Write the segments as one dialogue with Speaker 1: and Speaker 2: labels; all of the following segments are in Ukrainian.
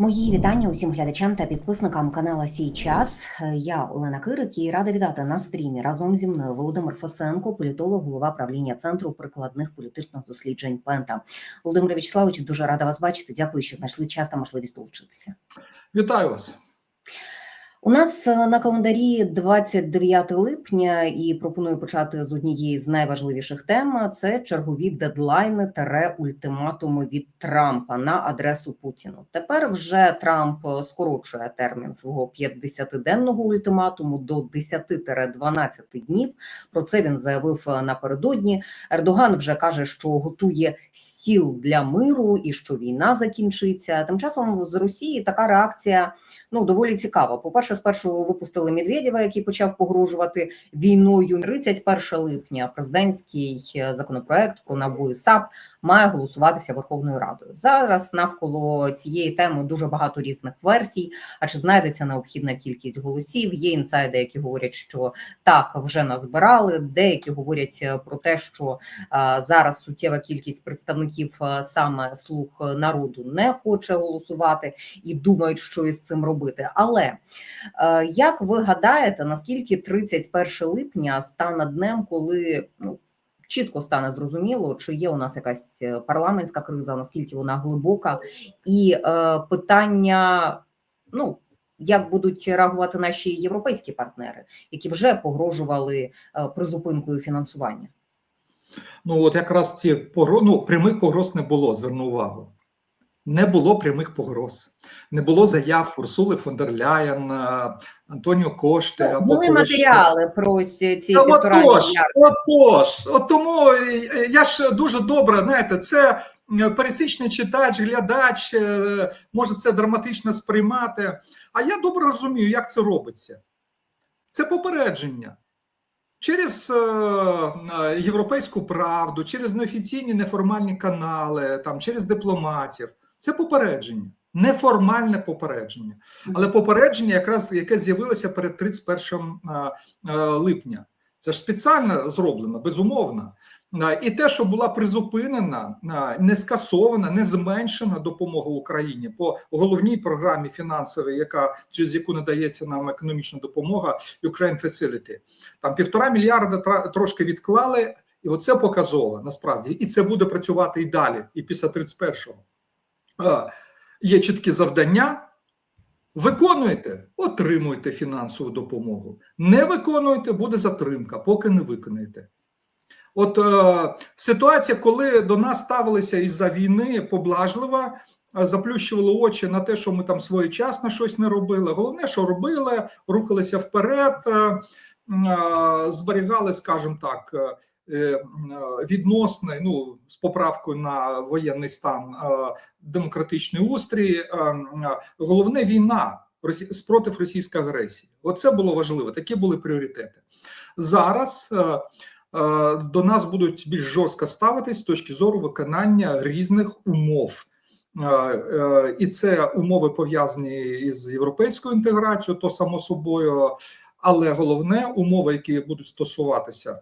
Speaker 1: Мої вітання усім глядачам та підписникам канала Сій час. Я Олена Кирик і рада вітати на стрімі разом зі мною Володимир Фосенко, політолог, голова правління центру прикладних політичних досліджень Пента. Володимир Вячеславович, дуже рада вас бачити. Дякую, що знайшли час та можливість долучитися.
Speaker 2: Вітаю вас.
Speaker 1: У нас е, на календарі 29 липня, і пропоную почати з однієї з найважливіших тем: це чергові дедлайни та ультиматуми від Трампа на адресу Путіну. Тепер вже Трамп е, скорочує термін свого 50-денного ультиматуму до 10-12 днів. Про це він заявив е, напередодні. Ердоган вже каже, що готує стіл для миру і що війна закінчиться. Тим часом з Росії така реакція ну доволі цікава. По перше, спершу випустили Медведєва, який почав погрожувати війною. 31 липня президентський е, законопроект про НАБУ і САП має голосуватися Верховною Радою. Зараз навколо цієї теми дуже багато різних версій. А чи знайдеться необхідна кількість голосів? Є інсайди, які говорять, що так вже назбирали. Деякі говорять е, про те, що а, зараз суттєва кількість представників саме слуг народу не хоче голосувати і думають, що із цим робити. Але е, як ви гадаєте, наскільки 31 липня стане днем, коли ну чітко стане зрозуміло, чи є у нас якась е, парламентська криза, наскільки вона глибока, і е, питання, ну. Як будуть реагувати наші європейські партнери, які вже погрожували е, призупинкою фінансування?
Speaker 2: Ну от якраз ці ну, прямих погроз не було. Зверну увагу. Не було прямих погроз, не було заяв Урсули фон дер Ляєн, е, Антоніо Кошти.
Speaker 1: Ну,
Speaker 2: або
Speaker 1: були
Speaker 2: когось
Speaker 1: матеріали про ці ці
Speaker 2: Та
Speaker 1: півтора
Speaker 2: отож, отож, от тому е, я ж дуже добре, знаєте, це е, пересічний читач, глядач, може це драматично сприймати. А я добре розумію, як це робиться. Це попередження. Через європейську правду, через неофіційні неформальні канали, там, через дипломатів. Це попередження, неформальне попередження. Але попередження, якраз яке з'явилося перед 31 е, е, липня. Це ж спеціально зроблено, безумовно. Е, І те, що була призупинена, не скасована, не зменшена допомога Україні по головній програмі фінансовій, яка через яку надається нам економічна допомога Ukraine Facility. Там півтора мільярда трошки відклали, і оце показово насправді. І це буде працювати і далі, і після 31-го. Е, Є чіткі завдання. Виконуєте, отримуєте фінансову допомогу. Не виконуєте, буде затримка, поки не виконаєте. От е, ситуація, коли до нас ставилися із-за війни поблажливо, е, заплющували очі на те, що ми там своєчасно щось не робили. Головне, що робили, рухалися вперед, е, е, зберігали, скажімо так, е, відносний, ну з поправкою на воєнний стан, е, демократичний устрій. Е, е, Головне війна спротив російської агресії. Оце було важливо. Такі були пріоритети. Зараз е, е, до нас будуть більш жорстко ставитись з точки зору виконання різних умов. Е, е, І це умови пов'язані із європейською інтеграцією, то само собою, але головне умови, які будуть стосуватися е,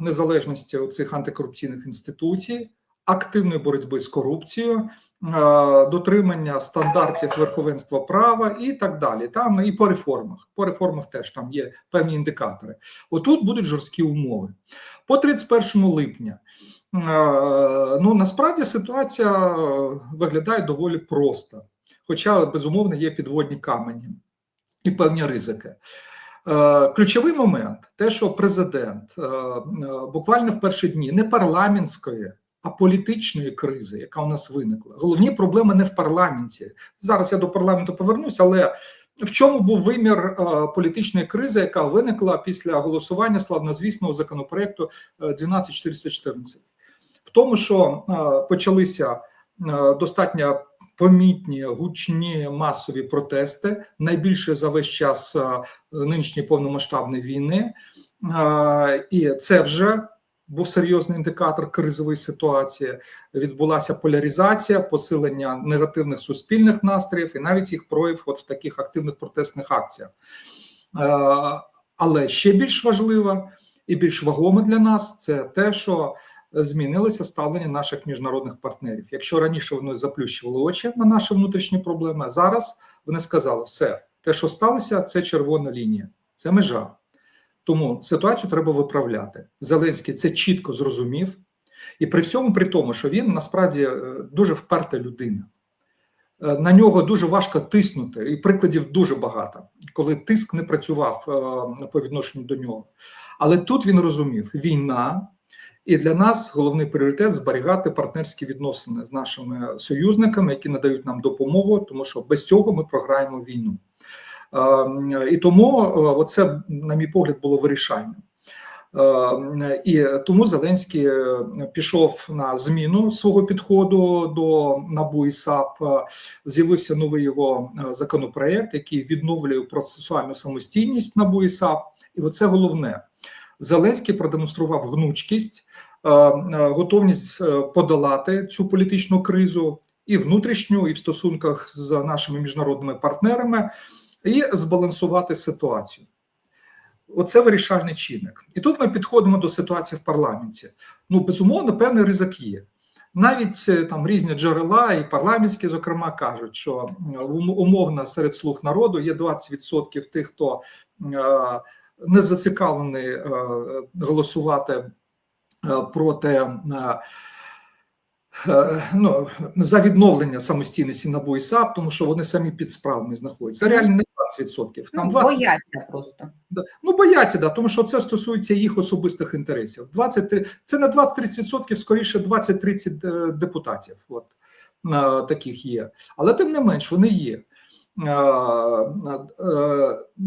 Speaker 2: незалежності цих антикорупційних інституцій, активної боротьби з корупцією, е, дотримання стандартів верховенства права і так далі. Там і по реформах. По реформах теж там є певні індикатори. Отут будуть жорсткі умови. По 31 липня. е, Ну насправді ситуація е, виглядає доволі просто, хоча безумовно є підводні камені і певні ризики. Е, Ключовий момент те, що президент е, е, буквально в перші дні не парламентської, а політичної кризи, яка у нас виникла. Головні проблеми не в парламенті. Зараз я до парламенту повернусь, але в чому був вимір політичної кризи, яка виникла після голосування славнозвісного законопроекту е, 12414? В тому, що почалися достатньо помітні гучні масові протести, найбільше за весь час е, нинішньої повномасштабної війни, Е, і це вже був серйозний індикатор кризової ситуації. Відбулася поляризація, посилення негативних суспільних настроїв і навіть їх прояв от в таких активних протестних акціях. Е, Але ще більш важливо і більш вагоме для нас це те, що змінилося ставлення наших міжнародних партнерів. Якщо раніше вони заплющували очі на наші внутрішні проблеми, зараз вони сказали, все, те, що сталося, це червона лінія, це межа. Тому ситуацію треба виправляти. Зеленський це чітко зрозумів, і при всьому при тому, що він насправді е, дуже вперта людина. Е, На нього дуже важко тиснути, і прикладів дуже багато, коли тиск не працював е, по відношенню до нього. Але тут він розумів: війна, і для нас головний пріоритет зберігати партнерські відносини з нашими союзниками, які надають нам допомогу, тому що без цього ми програємо війну. Е, І тому е, оце, на мій погляд, було вирішальним. Е, І тому Зеленський е, пішов на зміну свого підходу до НАБУ і САП. Е, З'явився новий його законопроект, який відновлює процесуальну самостійність НАБУ і САП. І оце головне. Зеленський продемонстрував гнучкість, е, е, готовність е, подолати цю політичну кризу і внутрішню, і в стосунках з нашими міжнародними партнерами, і збалансувати ситуацію. Оце вирішальний чинник. І тут ми підходимо до ситуації в парламенті. Ну, безумовно, певний ризик є. Навіть там різні джерела, і парламентські, зокрема, кажуть, що умовно серед слуг народу є 20% тих, хто не зацікавлений е, голосувати е, проти. е, Ну, за відновлення самостійності НАБУ і САП, тому що вони самі під справами знаходяться. Реально не 20%. Там
Speaker 1: Ну,
Speaker 2: 20
Speaker 1: бояться просто.
Speaker 2: Ну, бояться, да, тому що це стосується їх особистих інтересів. 23, це не 20-30%, скоріше 20-30 е, депутатів. От таких є. Але тим не менш, вони є. Е,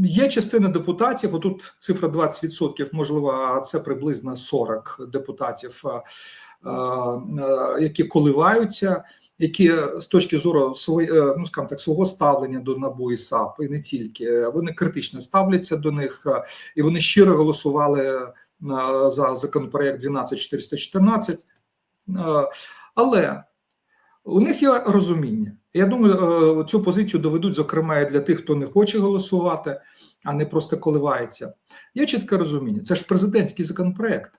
Speaker 2: Є частина депутатів, отут цифра 20%, можливо, а це приблизно 40 депутатів, е, які коливаються, які з точки зору е, ну скажімо так, свого ставлення до НАБУ і САП, і не тільки вони критично ставляться до них, і вони щиро голосували за законопроект 12414. Е, Але у них є розуміння. Я думаю, е, цю позицію доведуть, зокрема, і для тих, хто не хоче голосувати, а не просто коливається. Є чітке розуміння. Це ж президентський законопроект.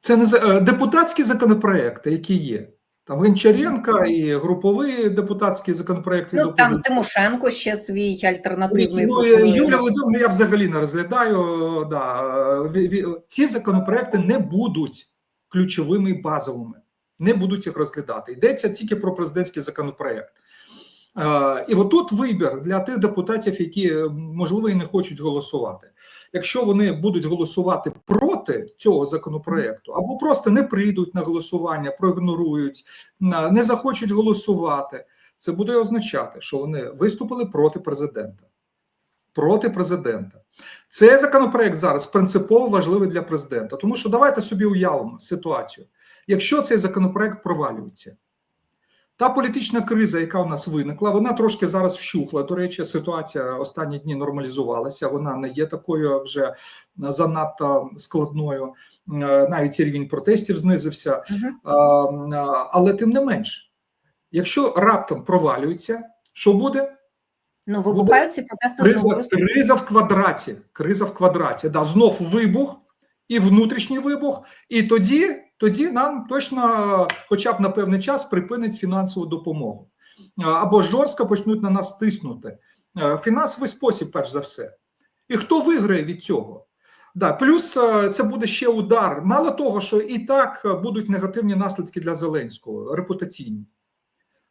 Speaker 2: Це не за- е, депутатські законопроекти, які є. Там Гончаренка і груповий депутатський законопроект від
Speaker 1: Ну там. Тимошенко ще свій альтернативний.
Speaker 2: Ну. Юля Володимирівна, я взагалі не розглядаю. Да. Ці законопроекти не будуть ключовими і базовими. Не будуть їх розглядати. Йдеться тільки про президентський законопроект. Е, І отут вибір для тих депутатів, які е, можливо і не хочуть голосувати. Якщо вони будуть голосувати проти цього законопроекту, або просто не прийдуть на голосування, проігнорують, не захочуть голосувати, це буде означати, що вони виступили проти президента. Проти президента. Цей законопроект зараз принципово важливий для президента, тому що давайте собі уявимо ситуацію. Якщо цей законопроект провалюється, та політична криза, яка у нас виникла, вона трошки зараз вщухла. До речі, ситуація останні дні нормалізувалася. Вона не є такою вже занадто складною. Е, Навіть рівень протестів знизився. А, Але тим не менш, якщо раптом провалюється, що буде?
Speaker 1: Ну вибухають ці протести
Speaker 2: Криза, криза в квадраті. Криза в квадраті. Да, знов вибух і внутрішній вибух. І тоді, тоді нам точно, хоча б на певний час, припинить фінансову допомогу. Або жорстко почнуть на нас тиснути. Фінансовий спосіб, перш за все. І хто виграє від цього? Да, плюс е, це буде ще удар. Мало того, що і так е, будуть негативні наслідки для Зеленського, репутаційні.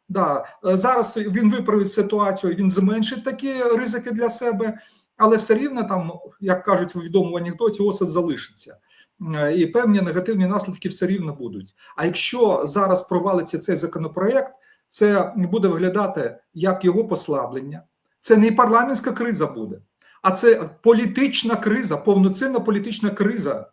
Speaker 2: Да, е, зараз він виправить ситуацію, він зменшить такі ризики для себе, але все рівно там, як кажуть в відомому анекдоті, осад залишиться. Е, І певні негативні наслідки все рівно будуть. А якщо зараз провалиться цей законопроект, це буде виглядати як його послаблення. Це не парламентська криза буде, а це політична криза, повноцінна політична криза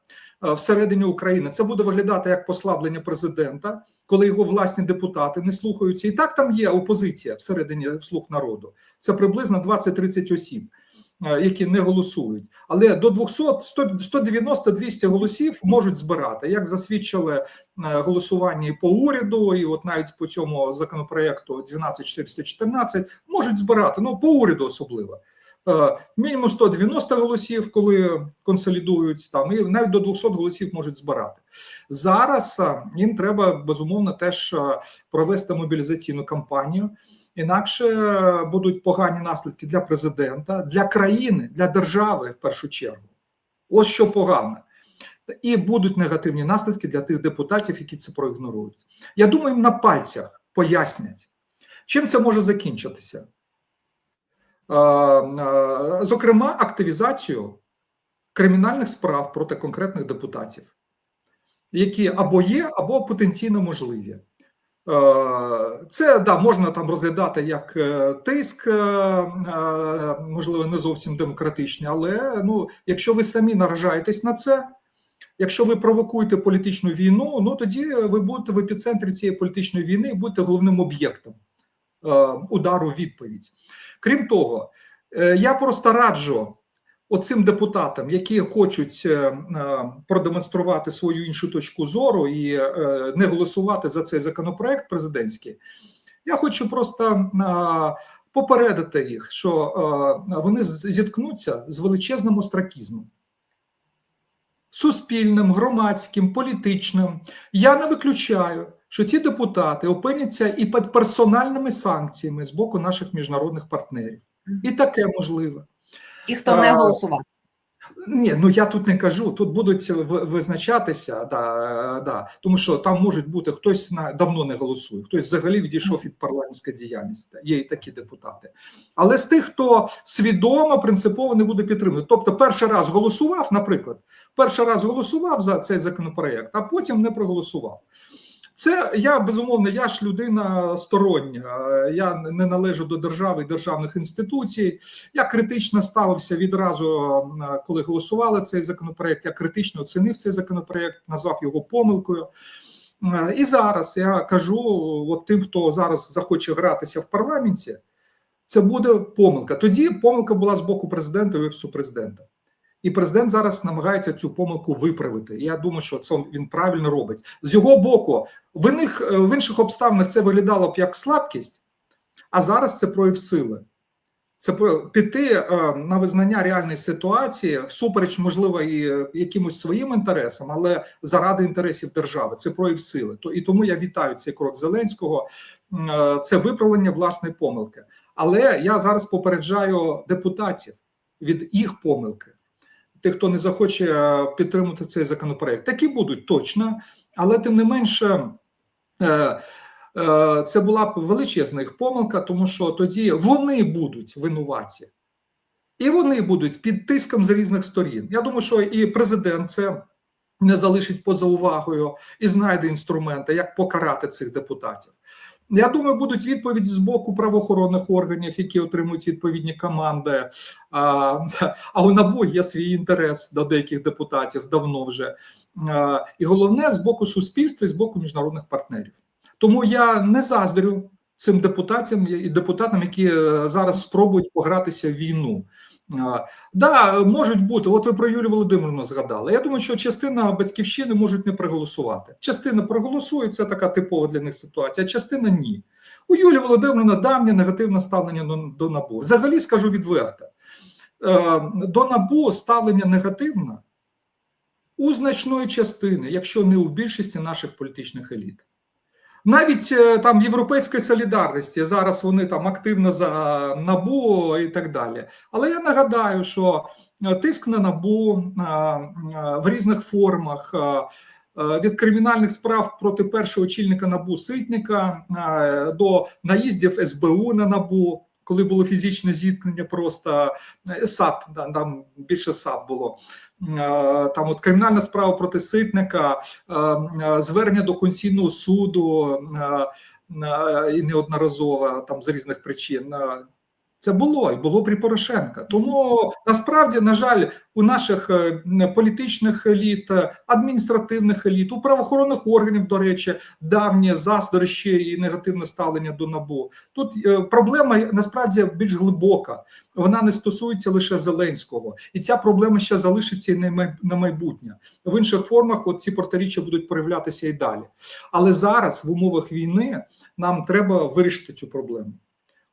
Speaker 2: всередині України. Це буде виглядати як послаблення президента, коли його власні депутати не слухаються. І так там є опозиція всередині слуг народу. Це приблизно 20-30 осіб, е, які не голосують. Але до 200, 190-200 голосів можуть збирати, як засвідчили е, голосування по уряду, і от навіть по цьому законопроекту 12414 можуть збирати. Ну по уряду особливо. Е, Мінімум 190 голосів, коли консолідують там, і навіть до 200 голосів можуть збирати. Зараз е, їм треба безумовно теж е, провести мобілізаційну кампанію, інакше будуть погані наслідки для президента, для країни, для держави в першу чергу. Ось що погано. І будуть негативні наслідки для тих депутатів, які це проігнорують. Я думаю, їм на пальцях пояснять, чим це може закінчитися. Е, е, Зокрема, активізацію кримінальних справ проти конкретних депутатів, які або є, або потенційно можливі. Е, Це да, можна там розглядати як тиск, можливо, не зовсім демократичний, але ну, якщо ви самі наражаєтесь на це, якщо ви провокуєте політичну війну, ну тоді ви будете в епіцентрі цієї політичної війни і будете головним об'єктом удару у відповідь. Крім того, е, я просто раджу оцим депутатам, які хочуть е, е, продемонструвати свою іншу точку зору і е, не голосувати за цей законопроект президентський. Я хочу просто е, попередити їх, що е, вони зіткнуться з величезним остракізмом. Суспільним, громадським, політичним. Я не виключаю, що ці депутати опиняться і під персональними санкціями з боку наших міжнародних партнерів. І таке можливе.
Speaker 1: Ті, хто не голосував.
Speaker 2: Ні, ну я тут не кажу. Тут будуть визначатися, да, да, тому що там можуть бути хтось на давно не голосує, хтось взагалі відійшов від парламентської діяльності. Є і такі депутати. Але з тих, хто свідомо принципово не буде підтримувати, тобто перший раз голосував, наприклад, перший раз голосував за цей законопроект, а потім не проголосував. Це я безумовно, я ж людина стороння. Я не належу до держави і державних інституцій. Я критично ставився відразу, коли голосували цей законопроект. Я критично оцінив цей законопроект, назвав його помилкою. Е, І зараз я кажу: от тим, хто зараз захоче гратися в парламенті, це буде помилка. Тоді помилка була з боку президента і офісу президента. І президент зараз намагається цю помилку виправити. Я думаю, що це він правильно робить. З його боку, в інших, в інших обставинах це виглядало б як слабкість, а зараз це прояв сили. Це піти е, на визнання реальної ситуації, всупереч, можливо, і е, якимось своїм інтересам, але заради інтересів держави. Це прояв сили. То і тому я вітаю цей крок Зеленського. Е, Це виправлення власної помилки. Але я зараз попереджаю депутатів від їх помилки. Тих, хто не захоче е, підтримати цей законопроект, такі будуть точно, але тим не менше. е, е, Це була б величезна їх помилка, тому що тоді вони будуть винуваті, і вони будуть під тиском з різних сторін. Я думаю, що і президент це не залишить поза увагою і знайде інструменти, як покарати цих депутатів. Я думаю, будуть відповіді з боку правоохоронних органів, які отримують відповідні команди. А, а у НАБУ є свій інтерес до деяких депутатів давно вже. А, і головне з боку суспільства і з боку міжнародних партнерів. Тому я не заздрю цим депутатам і депутатам, які е, зараз спробують погратися в війну. Да, можуть бути. От ви про Юлію Володимирівну згадали. Я думаю, що частина батьківщини можуть не проголосувати. Частина проголосує, це така типова для них ситуація, а частина ні. У Юлії Володимирівни давнє негативне ставлення до, до НАБУ. Взагалі скажу відверто: е, до НАБУ ставлення негативне у значної частини, якщо не у більшості наших політичних еліт. Навіть е, там Європейської солідарності зараз вони там активно за набу і так далі. Але я нагадаю, що е, тиск на набу е, е, в різних формах. е, е, Від кримінальних справ проти першого очільника набу Ситника е, до наїздів СБУ на набу, коли було фізичне зіткнення, просто е, САП там більше САП було. Е, Там от кримінальна справа проти Ситника, е, е, звернення до Конституційного суду і неодноразово там з різних причин. Це було і було при Порошенка. Тому насправді, на жаль, у наших е, політичних еліт, е, адміністративних еліт, у правоохоронних органів, до речі, давнє заздрощі і негативне ставлення до набу. Тут е, проблема насправді більш глибока. Вона не стосується лише Зеленського, і ця проблема ще залишиться і на майбутнє. В інших формах от ці протиріччя будуть проявлятися і далі. Але зараз, в умовах війни, нам треба вирішити цю проблему.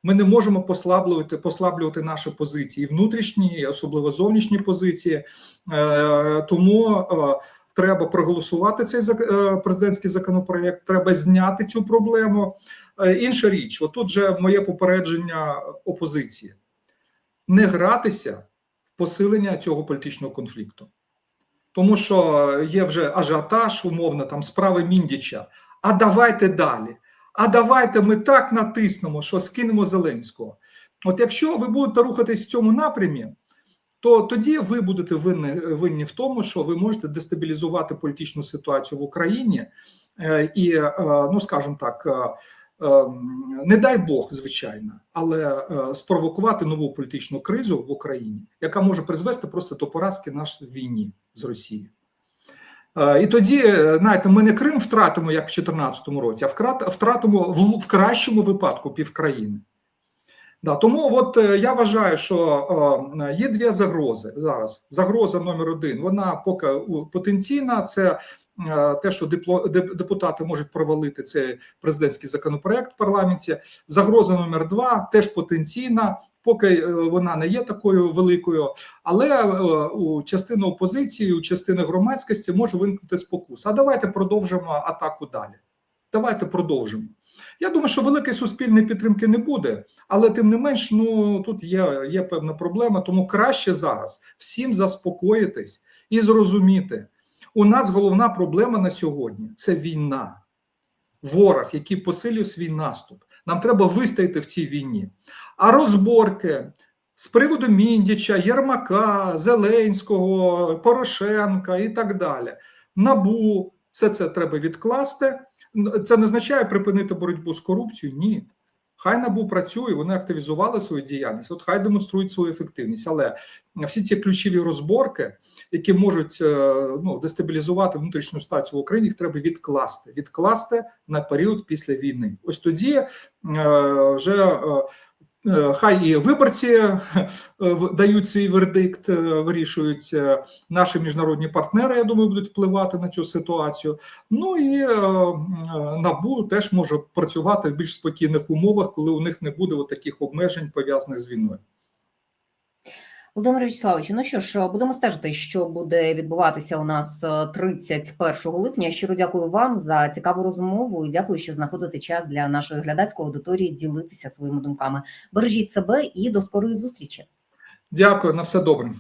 Speaker 2: Ми не можемо послаблювати послаблювати наші позиції, внутрішні, особливо зовнішні позиції. Е, Тому е, треба проголосувати цей е, президентський законопроект. Треба зняти цю проблему. Інша річ, отут же моє попередження опозиції: не гратися в посилення цього політичного конфлікту, тому що є вже ажіотаж, умовно, там справи Міндіча. А давайте далі. А давайте ми так натиснемо, що скинемо Зеленського. От якщо ви будете рухатись в цьому напрямі, то тоді ви будете винні, винні в тому, що ви можете дестабілізувати політичну ситуацію в Україні е, і, е, ну скажімо так, е, не дай Бог, звичайно, але спровокувати нову політичну кризу в Україні, яка може призвести просто до поразки нашій війні з Росією. Е, І тоді, е, знаєте, ми не Крим втратимо, як в 2014 році, а втратимо в, в кращому випадку півкраїни. Да, тому от е, я вважаю, що є дві загрози зараз. Загроза номер один, вона поки потенційна. Це те, що депутати можуть провалити цей президентський законопроект в парламенті. Загроза номер два теж потенційна, поки е, вона не є такою великою, але е, у частини опозиції, у частини громадськості може виникнути спокус. А давайте продовжимо атаку далі. Давайте продовжимо. Я думаю, що великої суспільної підтримки не буде, але тим не менш, ну тут є, є певна проблема. Тому краще зараз всім заспокоїтись і зрозуміти, у нас головна проблема на сьогодні це війна, ворог, який посилює свій наступ. Нам треба вистояти в цій війні. А розборки з приводу Міндіча, Єрмака, Зеленського, Порошенка і так далі. Набу, все це треба відкласти. Це не означає припинити боротьбу з корупцією. Ні. Хай набу працює, вони активізували свою діяльність. От хай демонструють свою ефективність. Але всі ці ключові розборки, які можуть е, ну, дестабілізувати внутрішню ситуацію в Україні, їх треба відкласти. Відкласти на період після війни. Ось тоді е, вже. Е, Хай і виборці е, дають свій вердикт, е, вирішують наші міжнародні партнери. Я думаю, будуть впливати на цю ситуацію. Ну і набу теж може працювати в більш спокійних умовах, коли у них не буде таких обмежень пов'язаних з війною.
Speaker 1: Володимир Вячеславович, ну що ж, будемо стежити, що буде відбуватися у нас е, 31 липня. Щиро дякую вам за цікаву розмову і дякую, що знаходите час для нашої глядацької аудиторії ділитися своїми думками. Бережіть себе і до скорої зустрічі.
Speaker 2: Дякую на все добре.